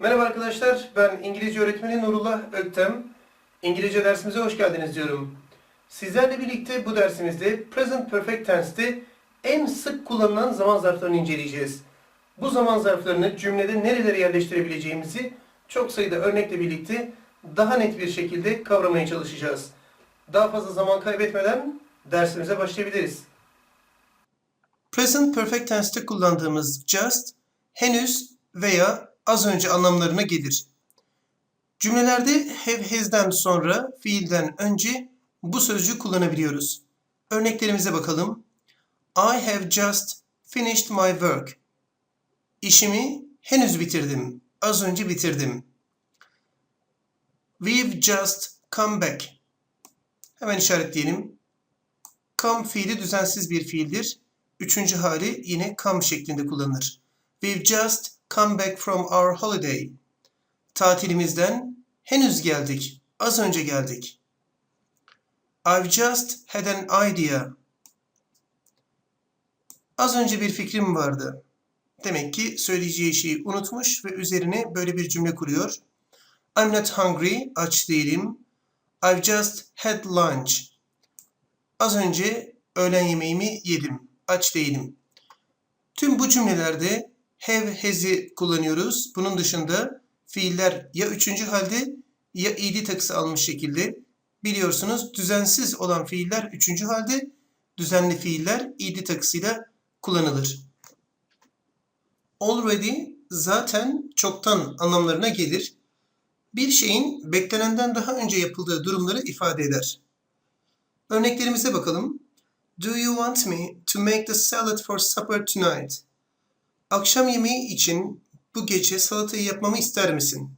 Merhaba arkadaşlar, ben İngilizce öğretmeni Nurullah Öktem. İngilizce dersimize hoş geldiniz diyorum. Sizlerle birlikte bu dersimizde Present Perfect Tense'te en sık kullanılan zaman zarflarını inceleyeceğiz. Bu zaman zarflarını cümlede nerelere yerleştirebileceğimizi çok sayıda örnekle birlikte daha net bir şekilde kavramaya çalışacağız. Daha fazla zaman kaybetmeden dersimize başlayabiliriz. Present Perfect Tense'te kullandığımız just, henüz veya az önce anlamlarına gelir. Cümlelerde have has'den sonra fiilden önce bu sözcüğü kullanabiliyoruz. Örneklerimize bakalım. I have just finished my work. İşimi henüz bitirdim. Az önce bitirdim. We've just come back. Hemen işaretleyelim. Come fiili düzensiz bir fiildir. Üçüncü hali yine come şeklinde kullanılır. We've just come back from our holiday. Tatilimizden henüz geldik. Az önce geldik. I've just had an idea. Az önce bir fikrim vardı. Demek ki söyleyeceği şeyi unutmuş ve üzerine böyle bir cümle kuruyor. I'm not hungry, aç değilim. I've just had lunch. Az önce öğlen yemeğimi yedim, aç değilim. Tüm bu cümlelerde have, has'i kullanıyoruz. Bunun dışında fiiller ya üçüncü halde ya id takısı almış şekilde. Biliyorsunuz düzensiz olan fiiller üçüncü halde, düzenli fiiller id takısıyla kullanılır. Already zaten çoktan anlamlarına gelir. Bir şeyin beklenenden daha önce yapıldığı durumları ifade eder. Örneklerimize bakalım. Do you want me to make the salad for supper tonight? Akşam yemeği için bu gece salatayı yapmamı ister misin?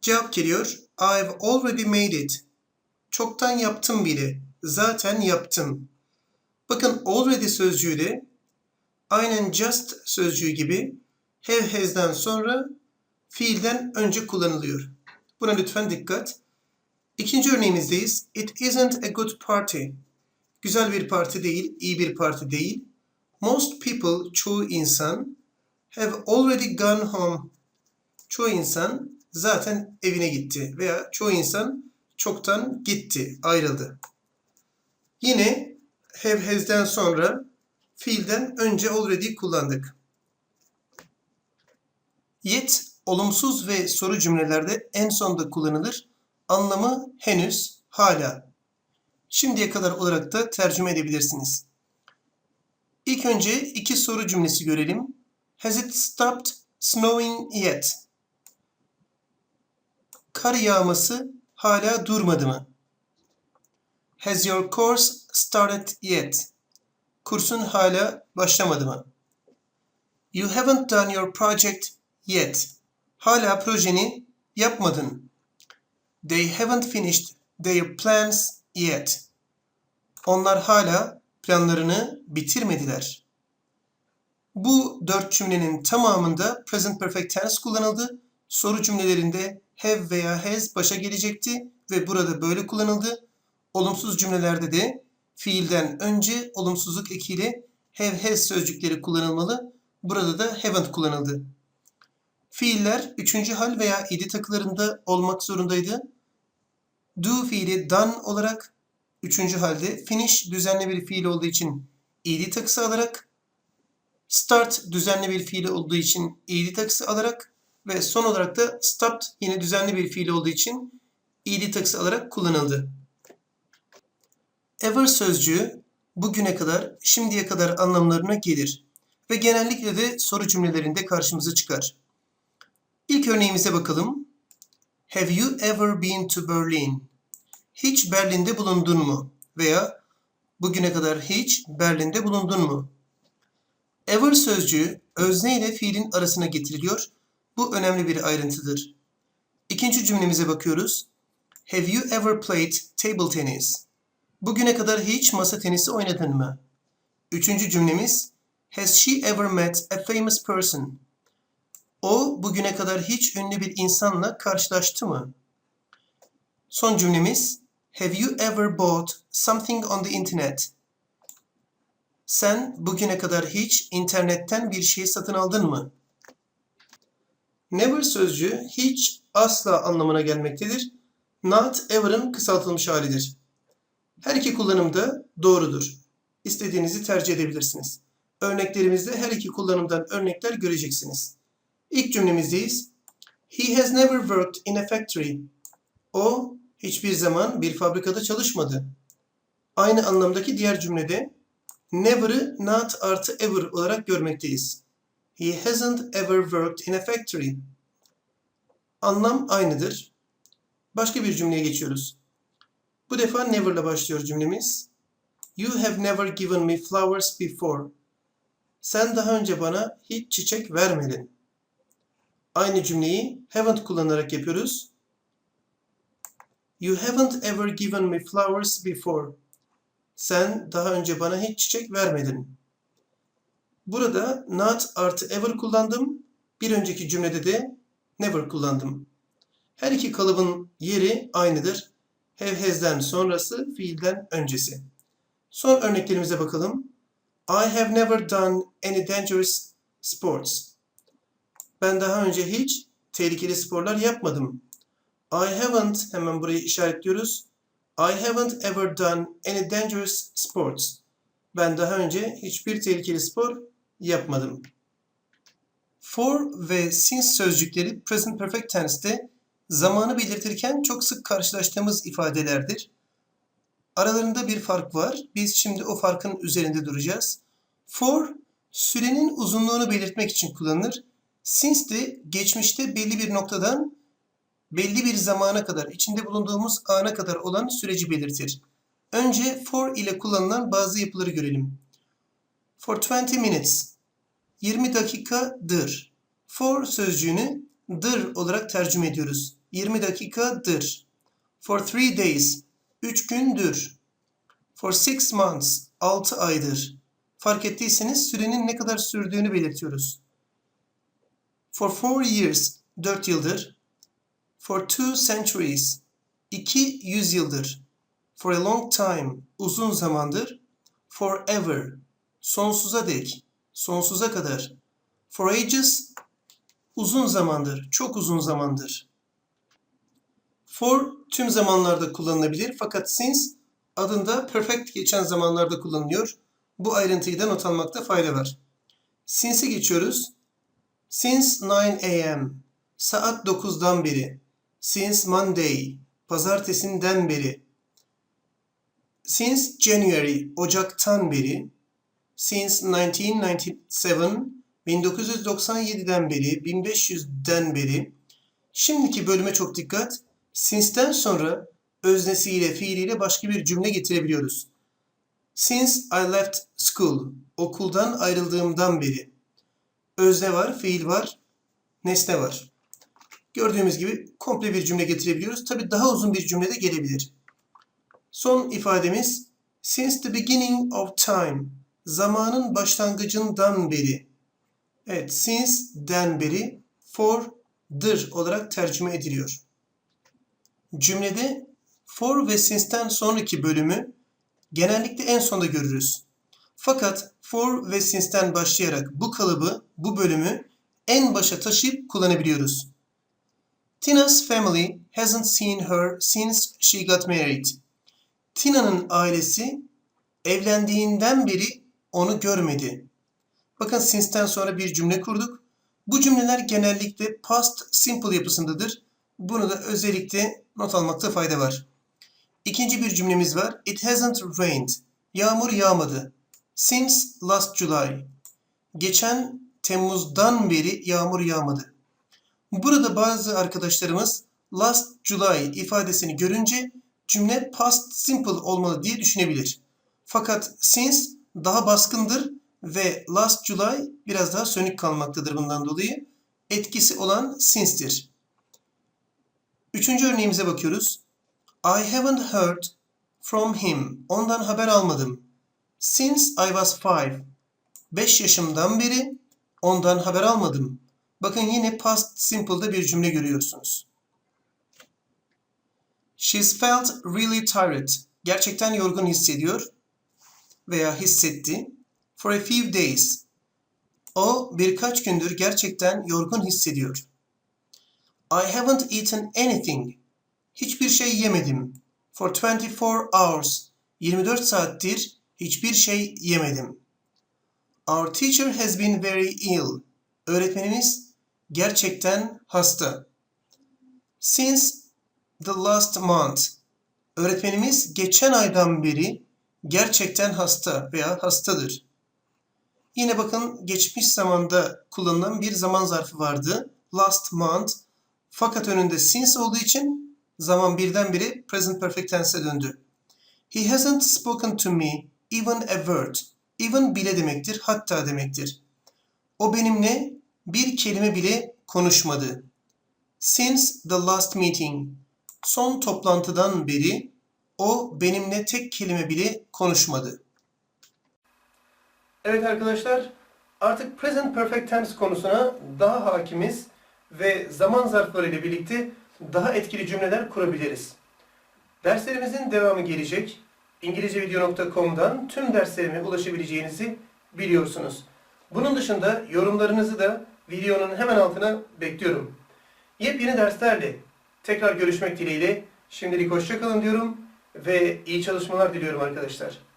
Cevap geliyor. I've already made it. Çoktan yaptım bile. Zaten yaptım. Bakın already sözcüğü de aynen just sözcüğü gibi have has'den sonra fiilden önce kullanılıyor. Buna lütfen dikkat. İkinci örneğimizdeyiz. It isn't a good party. Güzel bir parti değil, iyi bir parti değil. Most people, çoğu insan, have already gone home. Çoğu insan zaten evine gitti veya çoğu insan çoktan gitti, ayrıldı. Yine have has'den sonra fiilden önce already kullandık. Yet olumsuz ve soru cümlelerde en sonda kullanılır. Anlamı henüz, hala. Şimdiye kadar olarak da tercüme edebilirsiniz. İlk önce iki soru cümlesi görelim. Has it stopped snowing yet? Kar yağması hala durmadı mı? Has your course started yet? Kursun hala başlamadı mı? You haven't done your project yet. Hala projeni yapmadın. They haven't finished their plans yet. Onlar hala planlarını bitirmediler. Bu dört cümlenin tamamında present perfect tense kullanıldı. Soru cümlelerinde have veya has başa gelecekti ve burada böyle kullanıldı. Olumsuz cümlelerde de fiilden önce olumsuzluk ekiyle have has sözcükleri kullanılmalı. Burada da haven't kullanıldı. Fiiller üçüncü hal veya id takılarında olmak zorundaydı. Do fiili done olarak üçüncü halde finish düzenli bir fiil olduğu için id takısı alarak start düzenli bir fiil olduğu için id takısı alarak ve son olarak da stopped yine düzenli bir fiil olduğu için id takısı alarak kullanıldı. Ever sözcüğü bugüne kadar, şimdiye kadar anlamlarına gelir ve genellikle de soru cümlelerinde karşımıza çıkar. İlk örneğimize bakalım. Have you ever been to Berlin? Hiç Berlin'de bulundun mu? Veya bugüne kadar hiç Berlin'de bulundun mu? Ever sözcüğü özne ile fiilin arasına getiriliyor. Bu önemli bir ayrıntıdır. İkinci cümlemize bakıyoruz. Have you ever played table tennis? Bugüne kadar hiç masa tenisi oynadın mı? Üçüncü cümlemiz Has she ever met a famous person? O bugüne kadar hiç ünlü bir insanla karşılaştı mı? Son cümlemiz Have you ever bought something on the internet? Sen bugüne kadar hiç internetten bir şey satın aldın mı? Never sözcüğü hiç, asla anlamına gelmektedir. Not ever'ın kısaltılmış halidir. Her iki kullanımda doğrudur. İstediğinizi tercih edebilirsiniz. Örneklerimizde her iki kullanımdan örnekler göreceksiniz. İlk cümlemizdeyiz. He has never worked in a factory. O hiçbir zaman bir fabrikada çalışmadı. Aynı anlamdaki diğer cümlede never'ı not artı ever olarak görmekteyiz. He hasn't ever worked in a factory. Anlam aynıdır. Başka bir cümleye geçiyoruz. Bu defa never'la başlıyor cümlemiz. You have never given me flowers before. Sen daha önce bana hiç çiçek vermedin. Aynı cümleyi haven't kullanarak yapıyoruz. You haven't ever given me flowers before. Sen daha önce bana hiç çiçek vermedin. Burada not artı ever kullandım. Bir önceki cümlede de never kullandım. Her iki kalıbın yeri aynıdır. Have has'den sonrası, fiilden öncesi. Son örneklerimize bakalım. I have never done any dangerous sports. Ben daha önce hiç tehlikeli sporlar yapmadım. I haven't, hemen burayı işaretliyoruz. I haven't ever done any dangerous sports. Ben daha önce hiçbir tehlikeli spor yapmadım. For ve since sözcükleri present perfect tense'te zamanı belirtirken çok sık karşılaştığımız ifadelerdir. Aralarında bir fark var. Biz şimdi o farkın üzerinde duracağız. For, sürenin uzunluğunu belirtmek için kullanılır. Since de geçmişte belli bir noktadan belli bir zamana kadar, içinde bulunduğumuz ana kadar olan süreci belirtir. Önce for ile kullanılan bazı yapıları görelim. For 20 minutes, 20 dakikadır. For sözcüğünü dır olarak tercüme ediyoruz. 20 dakikadır. For 3 days, 3 gündür. For 6 months, 6 aydır. Fark ettiyseniz sürenin ne kadar sürdüğünü belirtiyoruz. For 4 years, 4 yıldır. For 2 centuries, 2 yüzyıldır. For a long time, uzun zamandır. Forever, sonsuza dek, sonsuza kadar. For ages, uzun zamandır, çok uzun zamandır. For tüm zamanlarda kullanılabilir fakat since adında perfect geçen zamanlarda kullanılıyor. Bu ayrıntıyı da not almakta fayda var. Since'e geçiyoruz. Since 9 a.m. Saat 9'dan beri. Since Monday. Pazartesinden beri. Since January. Ocaktan beri. Since 1997. 1997'den beri. 1500'den beri. Şimdiki bölüme çok dikkat. Since'ten sonra öznesiyle, fiiliyle başka bir cümle getirebiliyoruz. Since I left school. Okuldan ayrıldığımdan beri. Özne var, fiil var, nesne var. Gördüğümüz gibi komple bir cümle getirebiliyoruz. Tabi daha uzun bir cümle de gelebilir. Son ifademiz since the beginning of time. Zamanın başlangıcından beri. Evet, since'den beri for'dır olarak tercüme ediliyor. Cümlede for ve since'ten sonraki bölümü genellikle en sonda görürüz. Fakat for ve since'ten başlayarak bu kalıbı, bu bölümü en başa taşıyıp kullanabiliyoruz. Tina's family hasn't seen her since she got married. Tina'nın ailesi evlendiğinden beri onu görmedi. Bakın since'ten sonra bir cümle kurduk. Bu cümleler genellikle past simple yapısındadır. Bunu da özellikle not almakta fayda var. İkinci bir cümlemiz var. It hasn't rained. Yağmur yağmadı. Since last July. Geçen Temmuz'dan beri yağmur yağmadı. Burada bazı arkadaşlarımız last July ifadesini görünce cümle past simple olmalı diye düşünebilir. Fakat since daha baskındır ve last July biraz daha sönük kalmaktadır bundan dolayı. Etkisi olan since'tir. Üçüncü örneğimize bakıyoruz. I haven't heard from him. Ondan haber almadım. Since I was five. Beş yaşımdan beri ondan haber almadım. Bakın yine past simple'da bir cümle görüyorsunuz. She's felt really tired. Gerçekten yorgun hissediyor veya hissetti. For a few days. O birkaç gündür gerçekten yorgun hissediyor. I haven't eaten anything. Hiçbir şey yemedim. For 24 hours. 24 saattir hiçbir şey yemedim. Our teacher has been very ill. Öğretmenimiz gerçekten hasta. Since the last month. Öğretmenimiz geçen aydan beri gerçekten hasta veya hastadır. Yine bakın geçmiş zamanda kullanılan bir zaman zarfı vardı. Last month. Fakat önünde since olduğu için zaman birdenbire present perfect tense'e döndü. He hasn't spoken to me even a word. Even bile demektir, hatta demektir. O benimle bir kelime bile konuşmadı. Since the last meeting. Son toplantıdan beri o benimle tek kelime bile konuşmadı. Evet arkadaşlar, artık present perfect tense konusuna daha hakimiz ve zaman zarfları ile birlikte daha etkili cümleler kurabiliriz. Derslerimizin devamı gelecek. İngilizcevideo.com'dan tüm derslerime ulaşabileceğinizi biliyorsunuz. Bunun dışında yorumlarınızı da videonun hemen altına bekliyorum. Yepyeni derslerle tekrar görüşmek dileğiyle şimdilik hoşçakalın diyorum ve iyi çalışmalar diliyorum arkadaşlar.